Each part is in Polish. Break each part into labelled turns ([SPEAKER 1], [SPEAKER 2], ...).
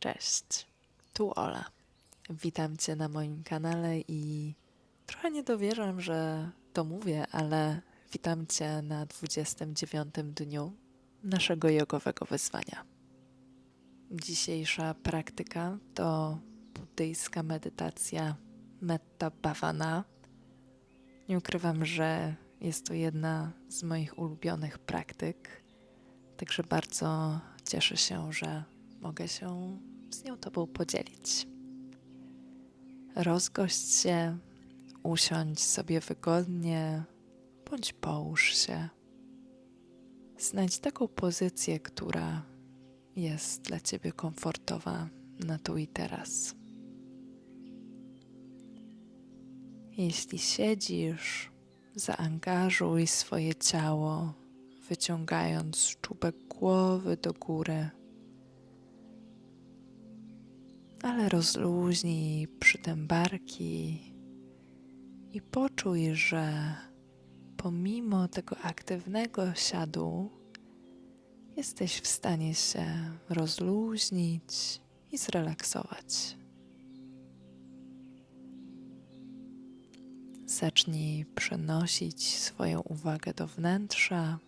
[SPEAKER 1] Cześć, tu Ola. Witam Cię na moim kanale i trochę nie dowierzam, że to mówię, ale witam Cię na 29 dniu naszego jogowego wyzwania. Dzisiejsza praktyka to buddyjska medytacja Metta Bhavana. Nie ukrywam, że jest to jedna z moich ulubionych praktyk, także bardzo cieszę się, że mogę się z nią Tobą podzielić. Rozgość się, usiądź sobie wygodnie, bądź połóż się. Znajdź taką pozycję, która jest dla Ciebie komfortowa na tu i teraz. Jeśli siedzisz, zaangażuj swoje ciało, wyciągając czubek głowy do góry ale rozluźnij przy tym barki i poczuj, że pomimo tego aktywnego siadu jesteś w stanie się rozluźnić i zrelaksować. Zacznij przenosić swoją uwagę do wnętrza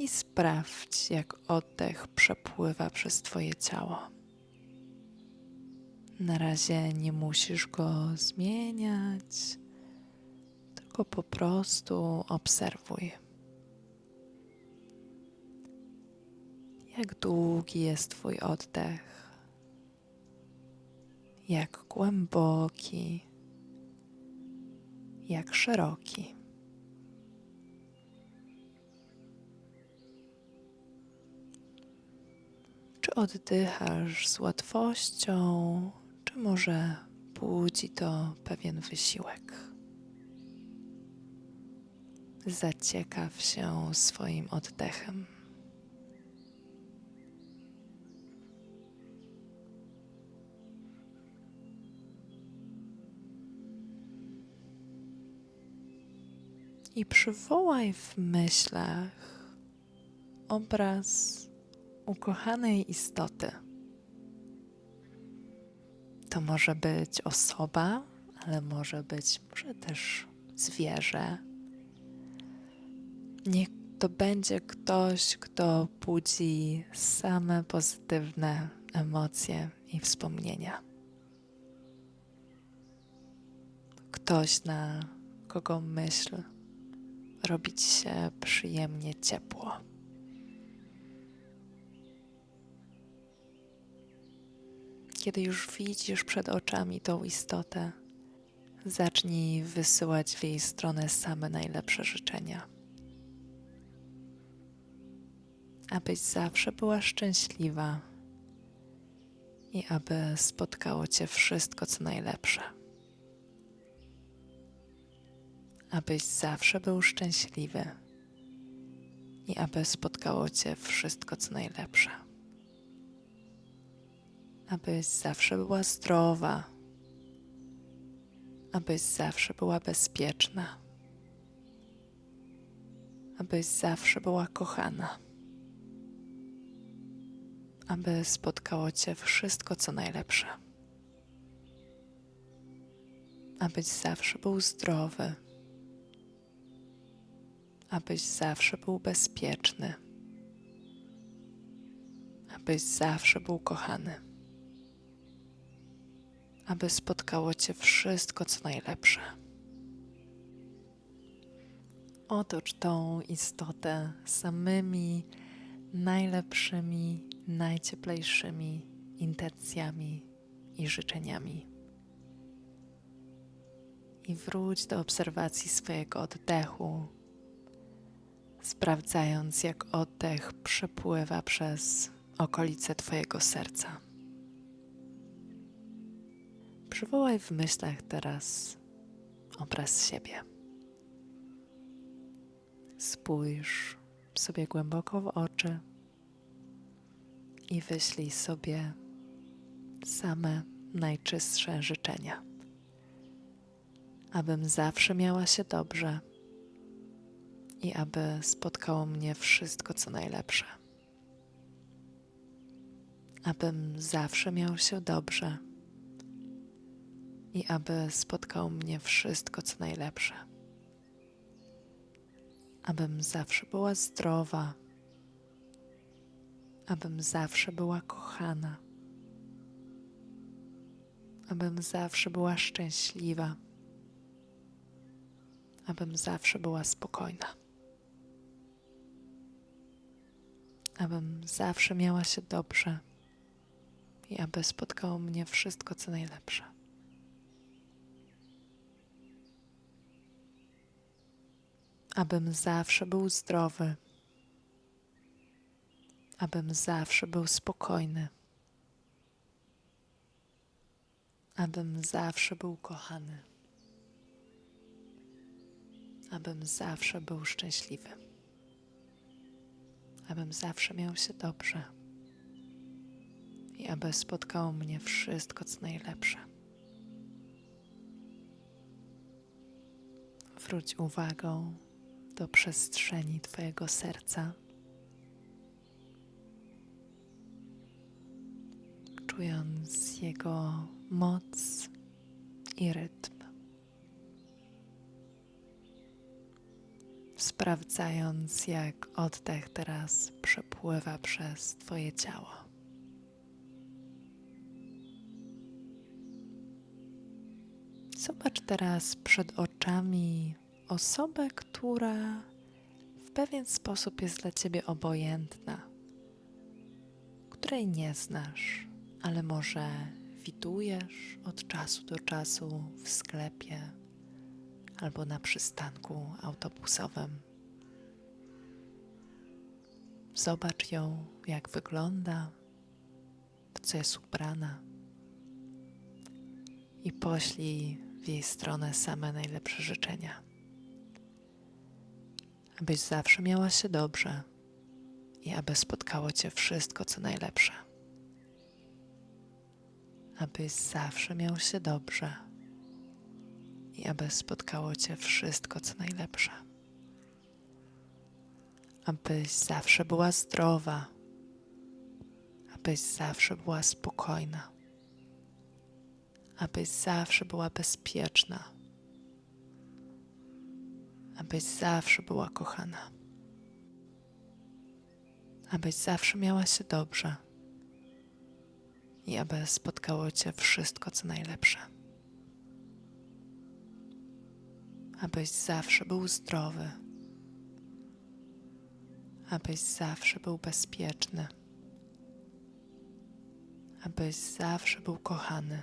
[SPEAKER 1] i sprawdź, jak oddech przepływa przez Twoje ciało. Na razie nie musisz go zmieniać, tylko po prostu obserwuj. Jak długi jest Twój oddech? Jak głęboki? Jak szeroki? Czy oddychasz z łatwością, czy może budzi to pewien wysiłek? Zaciekaw się swoim oddechem. I przywołaj w myślach obraz ukochanej istoty. To może być osoba, ale może być może też zwierzę. Niech to będzie ktoś, kto budzi same pozytywne emocje i wspomnienia. Ktoś, na kogo myśl robi ci się przyjemnie ciepło. Kiedy już widzisz przed oczami tą istotę, zacznij wysyłać w jej stronę same najlepsze życzenia. Abyś zawsze była szczęśliwa i aby spotkało Cię wszystko, co najlepsze. Abyś zawsze był szczęśliwy i aby spotkało Cię wszystko, co najlepsze abyś zawsze była zdrowa, abyś zawsze była bezpieczna, abyś zawsze była kochana, aby spotkało Cię wszystko, co najlepsze, abyś zawsze był zdrowy, abyś zawsze był bezpieczny, abyś zawsze był kochany aby spotkało Cię wszystko, co najlepsze. Otocz tą istotę samymi najlepszymi, najcieplejszymi intencjami i życzeniami. I wróć do obserwacji swojego oddechu, sprawdzając, jak oddech przepływa przez okolice Twojego serca. Przywołaj w myślach teraz obraz siebie. Spójrz sobie głęboko w oczy i wyślij sobie same najczystsze życzenia, abym zawsze miała się dobrze i aby spotkało mnie wszystko, co najlepsze. abym zawsze miał się dobrze i aby spotkało mnie wszystko, co najlepsze. Abym zawsze była zdrowa, abym zawsze była kochana, abym zawsze była szczęśliwa, abym zawsze była spokojna. abym zawsze miała się dobrze i aby spotkało mnie wszystko, co najlepsze. Abym zawsze był zdrowy, abym zawsze był spokojny, abym zawsze był kochany, abym zawsze był szczęśliwy. Abym zawsze miał się dobrze. I aby spotkało mnie wszystko, co najlepsze. Wróć uwagą do przestrzeni Twojego serca, czując jego moc i rytm. sprawdzając, jak oddech teraz przepływa przez Twoje ciało. Zobacz teraz przed oczami osobę, która w pewien sposób jest dla Ciebie obojętna, której nie znasz, ale może widujesz od czasu do czasu w sklepie albo na przystanku autobusowym. Zobacz ją, jak wygląda, w co jest ubrana i poślij w jej stronę same najlepsze życzenia. Abyś zawsze miała się dobrze i aby spotkało Cię wszystko, co najlepsze. Abyś zawsze miał się dobrze i aby spotkało Cię wszystko, co najlepsze. Abyś zawsze była zdrowa, abyś zawsze była spokojna, abyś zawsze była bezpieczna, abyś zawsze była kochana, abyś zawsze miała się dobrze. I aby spotkało Cię wszystko, co najlepsze. abyś zawsze był zdrowy, abyś zawsze był bezpieczny, abyś zawsze był kochany,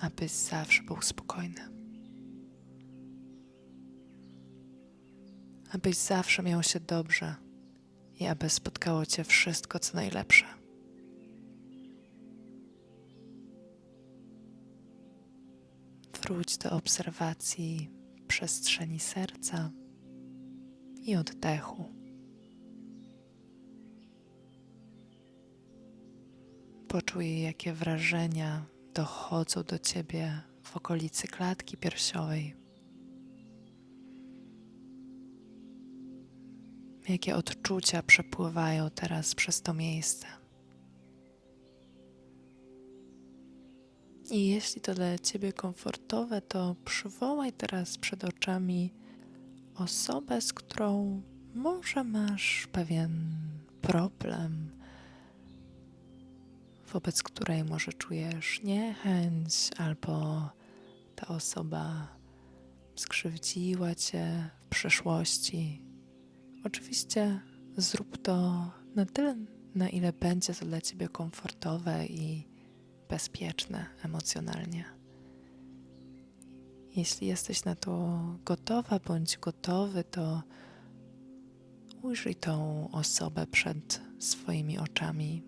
[SPEAKER 1] abyś zawsze był spokojny, abyś zawsze miał się dobrze i aby spotkało Cię wszystko, co najlepsze. wróć do obserwacji przestrzeni serca i oddechu. Poczuj, jakie wrażenia dochodzą do ciebie w okolicy klatki piersiowej. Jakie odczucia przepływają teraz przez to miejsce. I jeśli to dla Ciebie komfortowe, to przywołaj teraz przed oczami osobę, z którą może masz pewien problem, wobec której może czujesz niechęć, albo ta osoba skrzywdziła Cię w przeszłości. Oczywiście zrób to na tyle, na ile będzie to dla Ciebie komfortowe i bezpieczne emocjonalnie. Jeśli jesteś na to gotowa bądź gotowy, to ujrzyj tą osobę przed swoimi oczami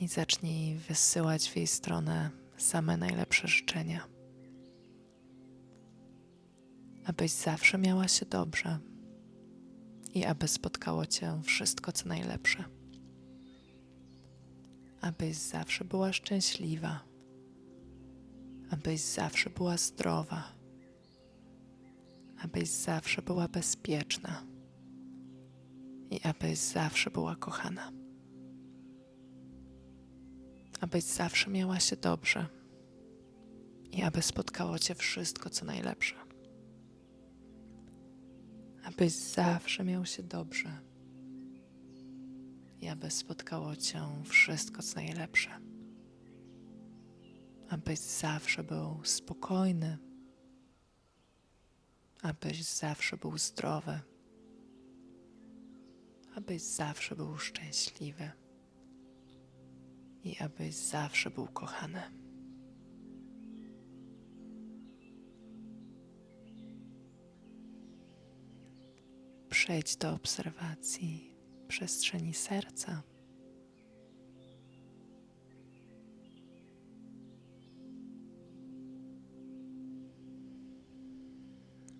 [SPEAKER 1] i zacznij wysyłać w jej stronę same najlepsze życzenia. Abyś zawsze miała się dobrze i aby spotkało Cię wszystko, co najlepsze. Abyś zawsze była szczęśliwa, abyś zawsze była zdrowa, abyś zawsze była bezpieczna, i abyś zawsze była kochana. Abyś zawsze miała się dobrze. I aby spotkało Cię wszystko, co najlepsze. Abyś zawsze miał się dobrze i aby spotkało Cię wszystko, co najlepsze. Abyś zawsze był spokojny, abyś zawsze był zdrowy, abyś zawsze był szczęśliwy i abyś zawsze był kochany. Przejdź do obserwacji przestrzeni serca.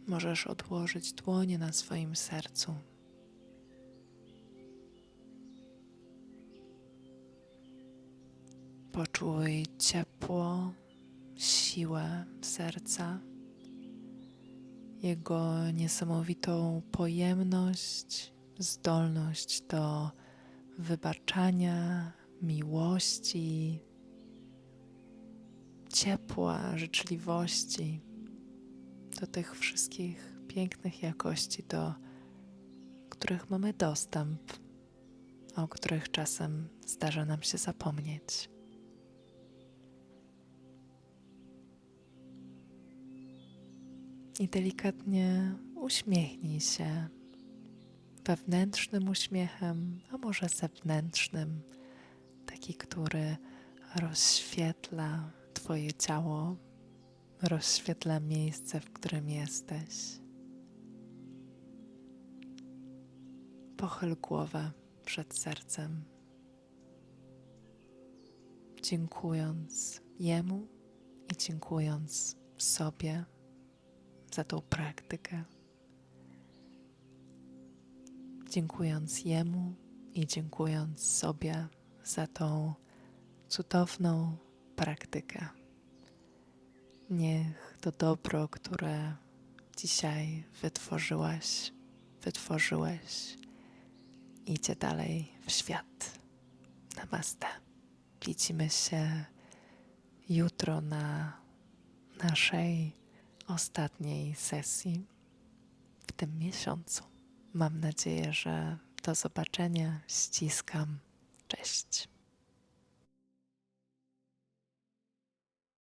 [SPEAKER 1] Możesz odłożyć dłonie na swoim sercu. Poczuj ciepło, siłę serca, jego niesamowitą pojemność, zdolność do wybaczania, miłości, ciepła, życzliwości, do tych wszystkich pięknych jakości, do których mamy dostęp, a o których czasem zdarza nam się zapomnieć. I delikatnie uśmiechnij się wewnętrznym uśmiechem, a może zewnętrznym, taki, który rozświetla Twoje ciało, rozświetla miejsce, w którym jesteś. Pochyl głowę przed sercem, dziękując Jemu i dziękując sobie za tą praktykę dziękując Jemu i dziękując sobie za tą cudowną praktykę. Niech to dobro, które dzisiaj wytworzyłaś, wytworzyłeś, idzie dalej w świat. Namaste. Widzimy się jutro na naszej ostatniej sesji w tym miesiącu. Mam nadzieję, że do zobaczenia. Ściskam. Cześć.